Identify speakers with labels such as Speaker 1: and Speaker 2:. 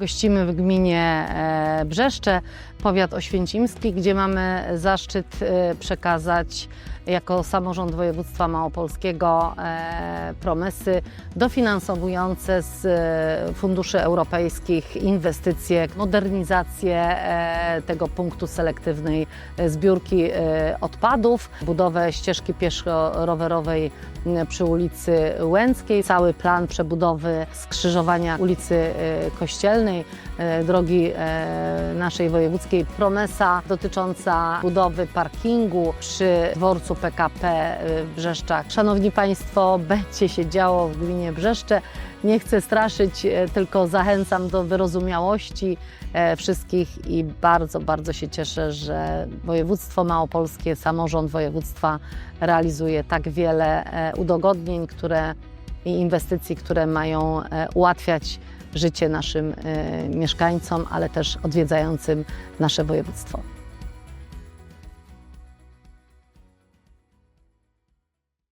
Speaker 1: Gościmy w gminie e, Brzeszcze, powiat oświęcimski, gdzie mamy zaszczyt e, przekazać jako samorząd województwa małopolskiego e, promesy dofinansowujące z funduszy europejskich inwestycje, modernizację tego punktu selektywnej zbiórki odpadów, budowę ścieżki pieszo-rowerowej przy ulicy Łęckiej, cały plan przebudowy skrzyżowania ulicy Kościelnej, e, drogi e, naszej wojewódzkiej promesa dotycząca budowy parkingu przy dworcu PKP e, w Brzeszczach. Szanowni Państwo, będzie się działo w gminie Brzeszcze. Nie chcę straszyć, tylko zachęcam do wyrozumiałości wszystkich i bardzo, bardzo się cieszę, że województwo małopolskie, samorząd województwa realizuje tak wiele udogodnień, które i inwestycji, które mają ułatwiać życie naszym e, mieszkańcom, ale też odwiedzającym nasze województwo.